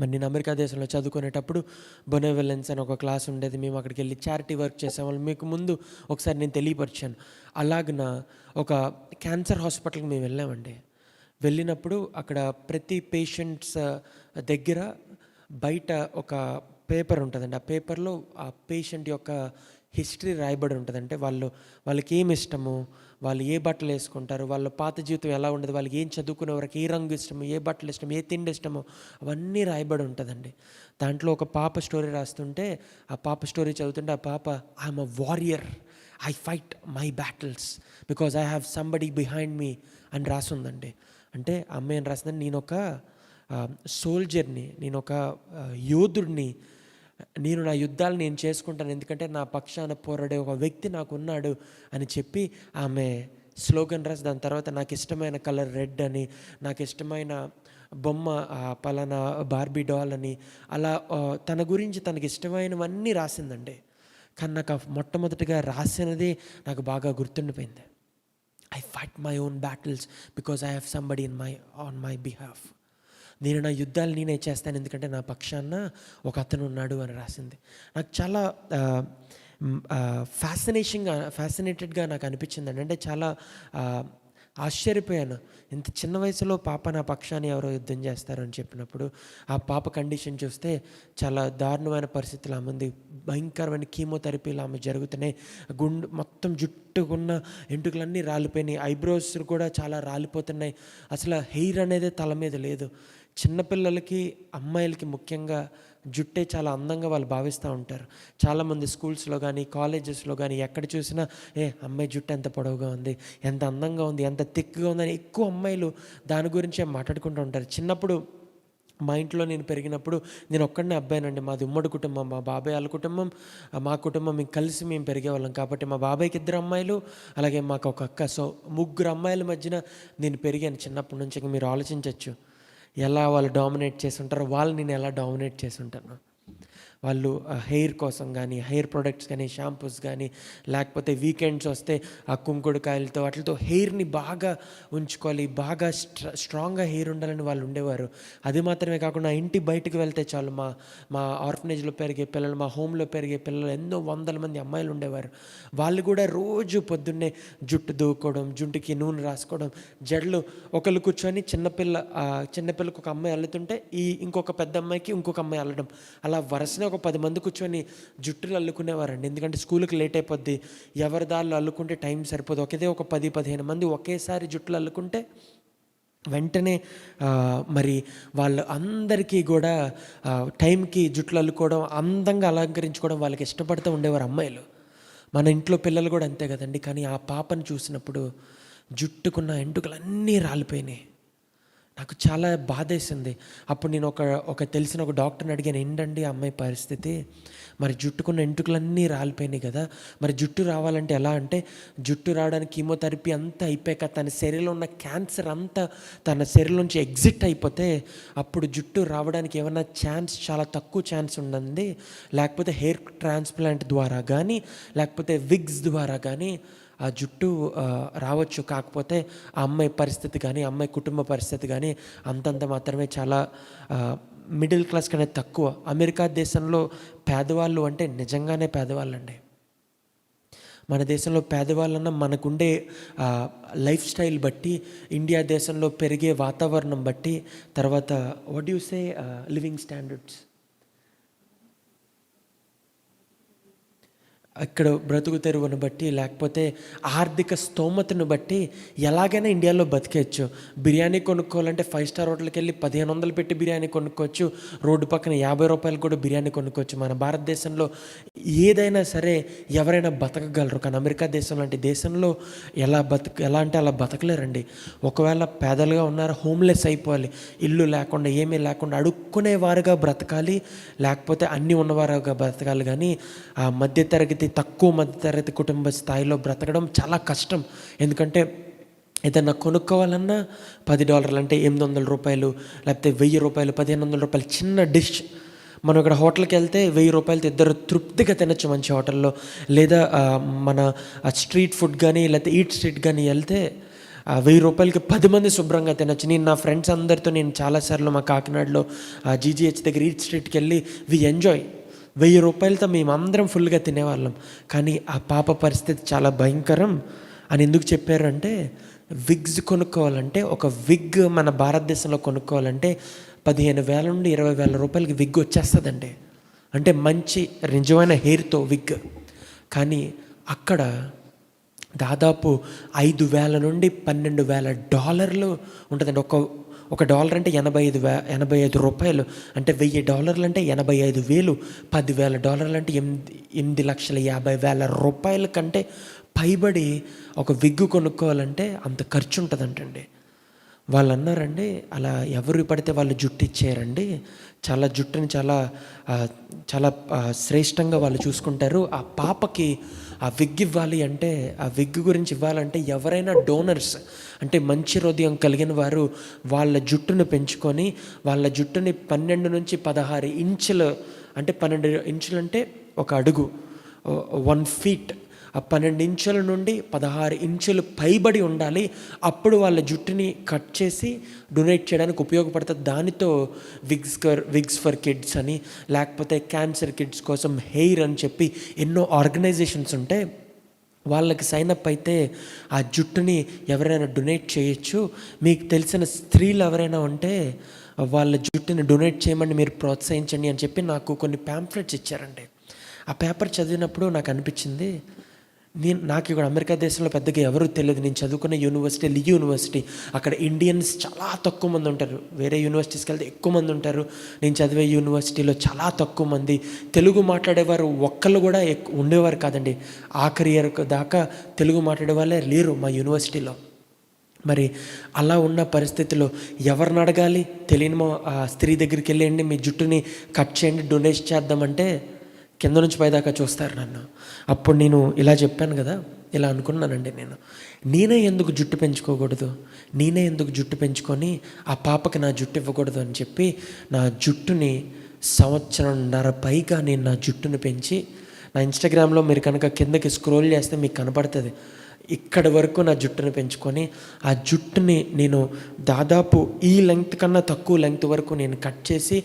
మరి నేను అమెరికా దేశంలో చదువుకునేటప్పుడు బొనోవెలెన్స్ అని ఒక క్లాస్ ఉండేది. మేము అక్కడికి వెళ్ళి చారిటీ వర్క్ చేసేవాళ్ళం మీకు ముందు ఒకసారి నేను తెలియపరిచాను. అలాగన ఒక క్యాన్సర్ హాస్పిటల్కి మేము వెళ్ళామండి. వెళ్ళినప్పుడు అక్కడ ప్రతి పేషెంట్స్ దగ్గర బయట ఒక పేపర్ ఉంటుందండి. ఆ పేపర్లో ఆ పేషెంట్ యొక్క హిస్టరీ రాయబడి ఉంటుంది. అంటే వాళ్ళు వాళ్ళకి ఏమి ఇష్టము? వాళ్ళు ఏ బట్టలు వేసుకుంటారు? వాళ్ళ పాత జీవితం ఎలా ఉండదు? వాళ్ళకి ఏం చదువుకునే వరకు ఏ రంగు ఇష్టము? ఏ బట్టలు ఇష్టము? ఏ తిండి ఇష్టమో? అవన్నీ రాయబడి ఉంటుందండి. దాంట్లో ఒక పాప స్టోరీ రాస్తుంటే ఆ పాప స్టోరీ చదువుతుంటే ఆ పాప I'm a warrior I fight my battles because I have somebody behind me అని రాసుందండి. అంటే అమ్మాయి అని రాసిందంటే నేను ఒక సోల్జర్ని నేను ఒక యోధుడిని నేను నా యుద్ధాలు నేను చేసుకుంటాను ఎందుకంటే నా పక్షాన పోరాడే ఒక వ్యక్తి నాకు ఉన్నాడు అని చెప్పి ఆమె స్లోగన్ రాసి దాని తర్వాత నాకు ఇష్టమైన కలర్ రెడ్ అని నాకు ఇష్టమైన బొమ్మ పలానా బార్బీ డాల్ అని అలా తన గురించి తనకి ఇష్టమైనవన్నీ రాసిందండి. కానీ నాకు మొట్టమొదటిగా రాసినది నాకు బాగా గుర్తుండిపోయింది. I fight my own battles because I have somebody in my on my behalf నేను నా యుద్ధాలు నేనే చేస్తాను ఎందుకంటే నా పక్షాన ఒక అతను ఉన్నాడు అని రాసింది. నాకు చాలా ఫ్యాసినేషన్గా ఫ్యాసినేటెడ్గా నాకు అనిపించింది. అంటే చాలా ఆశ్చర్యపోయాను. ఇంత చిన్న వయసులో పాప నా పక్షాన్ని ఎవరో యుద్ధం చేస్తారు అని చెప్పినప్పుడు ఆ పాప కండిషన్ చూస్తే చాలా దారుణమైన పరిస్థితులు ఆమె ఉంది. భయంకరమైన కీమోథెరపీలు ఆమె జరుగుతున్నాయి. గుండు మొత్తం జుట్టుకున్న ఎంటుకలన్నీ రాలిపోయినాయి. ఐబ్రోస్ కూడా చాలా రాలిపోతున్నాయి. అసలు హెయిర్ అనేది తల మీద లేదు. చిన్నపిల్లలకి అమ్మాయిలకి ముఖ్యంగా జుట్టే చాలా అందంగా వాళ్ళు భావిస్తూ ఉంటారు. చాలామంది స్కూల్స్లో కానీ కాలేజెస్లో కానీ ఎక్కడ చూసినా ఏ అమ్మాయి జుట్టు ఎంత పొడవుగా ఉంది ఎంత అందంగా ఉంది ఎంత థిక్గా ఉందని ఎక్కువ అమ్మాయిలు దాని గురించే మాట్లాడుకుంటూ ఉంటారు. చిన్నప్పుడు మా ఇంట్లో నేను పెరిగినప్పుడు నేను ఒక్కడనే అబ్బాయినండి. మాది ఉమ్మడి కుటుంబం మా బాబాయ్ వాళ్ళ కుటుంబం మా కుటుంబం మేము కలిసి మేము పెరిగేవాళ్ళం. కాబట్టి మా బాబాయ్కి ఇద్దరు అమ్మాయిలు అలాగే మాకు ఒక అక్క. సో ముగ్గురు అమ్మాయిల మధ్యన నేను పెరిగాను చిన్నప్పటి నుంచి. మీరు ఆలోచించవచ్చు ఎలా వాళ్ళు డామినేట్ చేసి ఉంటారో వాళ్ళు నేను ఎలా డామినేట్ చేసి ఉంటాను. వాళ్ళు హెయిర్ కోసం కానీ హెయిర్ ప్రొడక్ట్స్ కానీ షాంపూస్ కానీ లేకపోతే వీకెండ్స్ వస్తే ఆ కుంకుడుకాయలతో వాటితో హెయిర్ని బాగా ఉంచుకోవాలి బాగా స్ట్రా స్ట్రాంగ్గా హెయిర్ ఉండాలని వాళ్ళు ఉండేవారు. అది మాత్రమే కాకుండా ఇంటి బయటకు వెళ్తే చాలు మా మా ఆర్ఫనేజ్లో పెరిగే పిల్లలు మా హోమ్లో పెరిగే పిల్లలు ఎన్నో వందల మంది అమ్మాయిలు ఉండేవారు. వాళ్ళు కూడా రోజు పొద్దున్నే జుట్టు దూకోవడం జుట్టుకి నూనె రాసుకోవడం జడలు ఒకళ్ళు కూర్చొని చిన్నపిల్ల చిన్నపిల్లకు చిన్నపిల్లకి ఒక అమ్మాయి అల్లుతుంటే ఈ ఇంకొక పెద్ద అమ్మాయికి ఇంకొక అమ్మాయి అల్లడం. అలా వరుసనే ఒక పది మంది కూర్చొని జుట్టులు అల్లుకునేవారండి. ఎందుకంటే స్కూల్కి లేట్ అయిపోద్ది. ఎవరి దారిలో అల్లుకుంటే టైం సరిపోదు. ఒకేదే ఒక పది పదిహేను మంది ఒకేసారి జుట్టులు అల్లుకుంటే వెంటనే మరి వాళ్ళు అందరికీ కూడా టైంకి జుట్లు అల్లుకోవడం అందంగా అలంకరించుకోవడం వాళ్ళకి ఇష్టపడుతూ ఉండేవారు అమ్మాయిలు. మన ఇంట్లో పిల్లలు కూడా అంతే కదండి. కానీ ఆ పాపను చూసినప్పుడు జుట్టుకున్న ఎంటుకలన్నీ రాలిపోయినాయి. నాకు చాలా బాధేసింది. అప్పుడు నేను ఒక ఒక తెలిసిన ఒక డాక్టర్ని అడిగాను ఏంటండి ఆ అమ్మాయి పరిస్థితి? మరి జుట్టుకున్న ఎంటుకలన్నీ రాలిపోయినాయి కదా. మరి జుట్టు రావాలంటే ఎలా అంటే జుట్టు రావడానికి కీమోథెరపీ అంతా అయిపోయాక తన శరీరంలో ఉన్న క్యాన్సర్ అంతా తన శరీరంలోంచి ఎగ్జిట్ అయిపోతే అప్పుడు జుట్టు రావడానికి ఏమైనా ఛాన్స్ చాలా తక్కువ ఛాన్స్ ఉండండి లేకపోతే హెయిర్ ట్రాన్స్ప్లాంట్ ద్వారా కానీ లేకపోతే విగ్స్ ద్వారా కానీ ఆ జుట్టు రావచ్చు. కాకపోతే ఆ అమ్మాయి పరిస్థితి కానీ అమ్మాయి కుటుంబ పరిస్థితి కానీ అంతంత మాత్రమే చాలా మిడిల్ క్లాస్ కంటే తక్కువ. అమెరికా దేశంలో పేదవాళ్ళు అంటే నిజంగానే పేదవాళ్ళండి. మన దేశంలో పేదవాళ్ళన్న మనకుండే లైఫ్ స్టైల్ బట్టి ఇండియా దేశంలో పెరిగే వాతావరణం బట్టి తర్వాత what you say living standards ఇక్కడ బ్రతుకు తెరువును బట్టి లేకపోతే ఆర్థిక స్తోమతను బట్టి ఎలాగైనా ఇండియాలో బతికేయచ్చు. బిర్యానీ కొనుక్కోవాలంటే ఫైవ్ స్టార్ హోటల్కి వెళ్ళి పదిహేను వందలు పెట్టి బిర్యానీ కొనుక్కోవచ్చు. రోడ్డు పక్కన యాభై రూపాయలు కూడా బిర్యానీ కొనుక్కోవచ్చు. మన భారతదేశంలో ఏదైనా సరే ఎవరైనా బతకగలరు. కానీ అమెరికా దేశం లాంటి దేశంలో ఎలా బతక ఎలా అంటే అలా బతకలేరండి. ఒకవేళ పేదలుగా ఉన్నారు హోమ్లెస్ అయిపోవాలి. ఇల్లు లేకుండా ఏమీ లేకుండా అడుక్కునేవారుగా బ్రతకాలి. లేకపోతే అన్నీ ఉన్నవారుగా బ్రతకాలి. కానీ ఆ మధ్యతరగతి తక్కువ మధ్యతరగతి కుటుంబ స్థాయిలో బ్రతకడం చాలా కష్టం. ఎందుకంటే ఏదన్నా కొనుక్కోవాలన్నా పది డాలర్లు అంటే ఎనిమిది వందల రూపాయలు లేకపోతే వెయ్యి రూపాయలు పదిహేను వందల రూపాయలు చిన్న డిష్. మనం ఇక్కడ హోటల్కి వెళ్తే వెయ్యి రూపాయలతో ఇద్దరు తృప్తిగా తినచ్చు మంచి హోటల్లో. లేదా మన స్ట్రీట్ ఫుడ్ కానీ లేకపోతే ఈట్ స్ట్రీట్ కానీ వెళ్తే వెయ్యి రూపాయలకి పది మంది శుభ్రంగా తినొచ్చు. నేను నా ఫ్రెండ్స్ అందరితో నేను చాలాసార్లు మా కాకినాడలో జీజీహెచ్ దగ్గర ఈట్ స్ట్రీట్కి వెళ్ళి వి ఎంజాయ్. వెయ్యి రూపాయలతో మేమందరం ఫుల్గా తినేవాళ్ళం. కానీ ఆ పాప పరిస్థితి చాలా భయంకరం అని ఎందుకు చెప్పారంటే విగ్స్ కొనుక్కోవాలంటే ఒక విగ్ మన భారతదేశంలో కొనుక్కోవాలంటే పదిహేను వేల నుండి ఇరవై వేల రూపాయలకి విగ్ వచ్చేస్తుందండి. అంటే మంచి నిజమైన హెయిర్తో విగ్. కానీ అక్కడ దాదాపు ఐదు వేల నుండి పన్నెండు వేల డాలర్లు ఉంటుందండి. ఒక ఒక డాలర్ అంటే ఎనభై ఐదు వే ఎనభై ఐదు రూపాయలు. అంటే వెయ్యి డాలర్లు అంటే ఎనభై ఐదు వేలు. పదివేల డాలర్లు అంటే ఎనిమిది ఎనిమిది లక్షల యాభై వేల రూపాయల కంటే పైబడి ఒక విగ్గు కొనుక్కోవాలంటే అంత ఖర్చు ఉంటుందంటండి వాళ్ళు అన్నారండి అలా ఎవరు పడితే వాళ్ళు జుట్టు ఇచ్చారండి చాలా జుట్టుని చాలా చాలా శ్రేష్టంగా వాళ్ళు చూసుకుంటారు. ఆ పాపకి ఆ విగ్ ఇవ్వాలి అంటే ఆ విగ్ గురించి ఇవ్వాలంటే ఎవరైనా డోనర్స్ అంటే మంచి హృదయం కలిగిన వారు వాళ్ళ జుట్టును పెంచుకొని వాళ్ళ జుట్టుని పన్నెండు నుంచి పదహారు ఇంచులు అంటే పన్నెండు ఇంచులు అంటే ఒక అడుగు వన్ ఫీట్ ఆ పన్నెండు ఇంచుల నుండి పదహారు ఇంచులు పైబడి ఉండాలి. అప్పుడు వాళ్ళ జుట్టుని కట్ చేసి డొనేట్ చేయడానికి ఉపయోగపడుతుంది. దానితో విగ్స్ కర్ విగ్స్ ఫర్ కిడ్స్ అని లేకపోతే క్యాన్సర్ కిడ్స్ కోసం హెయిర్ అని చెప్పి ఎన్నో ఆర్గనైజేషన్స్ ఉంటాయి వాళ్ళకి సైన్ అప్ అయితే ఆ జుట్టుని ఎవరైనా డొనేట్ చేయొచ్చు. మీకు తెలిసిన స్త్రీలు ఎవరైనా ఉంటే వాళ్ళ జుట్టుని డొనేట్ చేయమని మీరు ప్రోత్సహించండి అని చెప్పి నాకు కొన్ని ప్యాంప్లెట్స్ ఇచ్చారండి. ఆ పేపర్ చదివినప్పుడు నాకు అనిపించింది నేను నాకు ఇక్కడ అమెరికా దేశంలో పెద్దగా ఎవరు తెలియదు. నేను చదువుకున్న యూనివర్సిటీ లీ యూనివర్సిటీ. అక్కడ ఇండియన్స్ చాలా తక్కువ మంది ఉంటారు. వేరే యూనివర్సిటీస్కి వెళ్తే ఎక్కువ మంది ఉంటారు. నేను చదివే యూనివర్సిటీలో చాలా తక్కువ మంది. తెలుగు మాట్లాడేవారు ఒక్కళ్ళు కూడా ఎక్కువ ఉండేవారు కాదండి. ఆఖరి ఇయర్ దాకా తెలుగు మాట్లాడే వాళ్ళే లేరు మా యూనివర్సిటీలో. మరి అలా ఉన్న పరిస్థితిలో ఎవరిని అడగాలి? తెలియని మా ఆ స్త్రీ దగ్గరికి వెళ్ళండి మీ జుట్టుని కట్ చేయండి డొనేట్ చేద్దామంటే కింద నుంచి పైదాకా చూస్తారు నన్ను. అప్పుడు నేను ఇలా చెప్పాను కదా ఇలా అనుకున్నానండి నేను. నేనే ఎందుకు జుట్టు పెంచుకోకూడదు? నేనే ఎందుకు జుట్టు పెంచుకొని ఆ పాపకి నా జుట్టు ఇవ్వకూడదు అని చెప్పి నా జుట్టుని సంవత్సరంన్నర పైగా నేను నా జుట్టుని పెంచి నా ఇన్స్టాగ్రామ్లో మీరు కనుక కిందకి స్క్రోల్ చేస్తే మీకు కనపడుతుంది. ఇక్కడి వరకు నా జుట్టును పెంచుకొని ఆ జుట్టుని నేను దాదాపు ఈ లెంగ్త్ కన్నా తక్కువ లెంగ్త్ వరకు నేను కట్ చేసి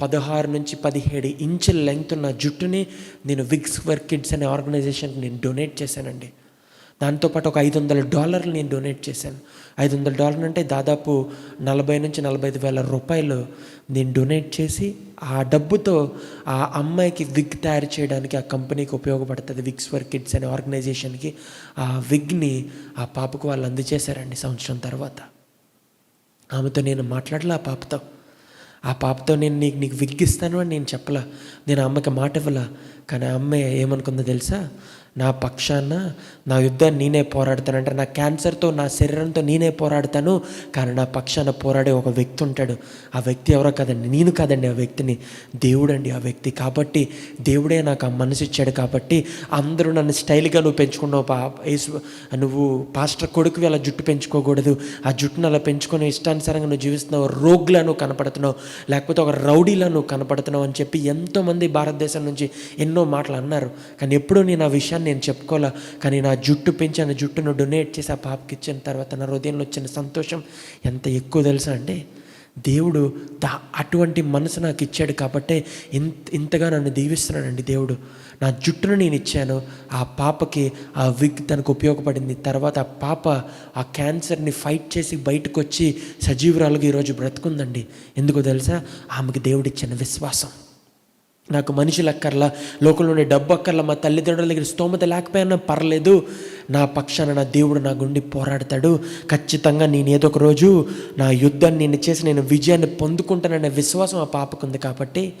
పదహారు నుంచి పదిహేడు ఇంచుల లెంగ్త్ ఉన్న జుట్టుని నేను విగ్స్ ఫర్ కిడ్స్ అనే ఆర్గనైజేషన్కి నేను డొనేట్ చేశానండి. దాంతోపాటు ఒక ఐదు వందల డాలర్లు నేను డొనేట్ చేశాను. ఐదు వందల డాలర్లు అంటే దాదాపు నలభై నుంచి నలభై ఐదు వేల రూపాయలు నేను డొనేట్ చేసి ఆ డబ్బుతో ఆ అమ్మాయికి విగ్ తయారు చేయడానికి ఆ కంపెనీకి ఉపయోగపడుతుంది విగ్స్ ఫర్ కిడ్స్ అనే ఆర్గనైజేషన్కి ఆ విగ్ని ఆ పాపకు వాళ్ళు అందజేశారండి సంవత్సరం తర్వాత. ఆమెతో నేను మాట్లాడలే ఆ పాపతో. ఆ పాపతో నేను నీకు నీకు విగ్గిస్తాను అని నేను చెప్పలా. నేను ఆ అమ్మకి మాట ఇవ్వలా. కానీ ఆ అమ్మాయి ఏమనుకుందో తెలుసా? నా పక్షాన నా యుద్ధాన్ని నేనే పోరాడతాను. అంటే నా క్యాన్సర్తో నా శరీరంతో నేనే పోరాడతాను. కానీ నా పక్షాన పోరాడే ఒక వ్యక్తి ఉంటాడు. ఆ వ్యక్తి ఎవరో కదండి నేను కాదండి ఆ వ్యక్తిని. దేవుడండి ఆ వ్యక్తి. కాబట్టి దేవుడే నాకు ఆ మనసు ఇచ్చాడు కాబట్టి అందరూ నన్ను స్టైల్గా నువ్వు పెంచుకున్నావు పా నువ్వు పాస్టర్ కొడుకు అలా జుట్టు పెంచుకోకూడదు. ఆ జుట్టును అలా పెంచుకొని ఇష్టానుసారంగా నువ్వు జీవిస్తున్నావు. రోగ్లా నువ్వు కనపడుతున్నావు. లేకపోతే ఒక రౌడీలా నువ్వు కనపడుతున్నావు అని చెప్పి ఎంతోమంది భారతదేశం నుంచి ఎన్నో మాటలు అన్నారు. కానీ ఎప్పుడూ నేను ఆ విషయాన్ని నేను చెప్పుకోలే కానీ నా జుట్టు పెంచి ఆ జుట్టును డొనేట్ చేసి ఆ పాపకి ఇచ్చిన తర్వాత నా హృదయంలో వచ్చిన సంతోషం ఎంత ఎక్కువ తెలుసా అండి దేవుడు దా అటువంటి మనసు నాకు ఇచ్చాడు కాబట్టే ఇంత ఇంతగా నన్ను దీవిస్తున్నాడండి దేవుడు. నా జుట్టును నేను ఇచ్చాను ఆ పాపకి ఆ విగ్ తనకు ఉపయోగపడింది. తర్వాత ఆ పాప ఆ క్యాన్సర్ని ఫైట్ చేసి బయటకు వచ్చి సజీవురాలుగా ఈరోజు బ్రతుకుందండి. ఎందుకో తెలుసా? ఆమెకు దేవుడిచ్చిన విశ్వాసం. నాకు మనుషులు అక్కర్లా లోకంలోని డబ్బు అక్కర్లా మా తల్లిదండ్రుల దగ్గర స్తోమత లేకపోయినా పర్లేదు. నా పక్షాన నా దేవుడు నా గుండి పోరాడతాడు. ఖచ్చితంగా నేను ఏదో ఒక రోజు నా యుద్ధాన్ని నేను చేసి నేను విజయాన్ని పొందుకుంటాననే విశ్వాసం ఆ పాపకుంది కాబట్టి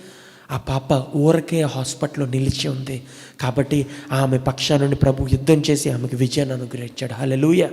ఆ పాప ఊరకే హాస్పిటల్లో నిలిచి ఉంది. కాబట్టి ఆమె పక్షాన నుండి ప్రభు యుద్ధం చేసి ఆమెకు విజయాన్ని అనుగ్రహించాడు. హల్లెలూయా.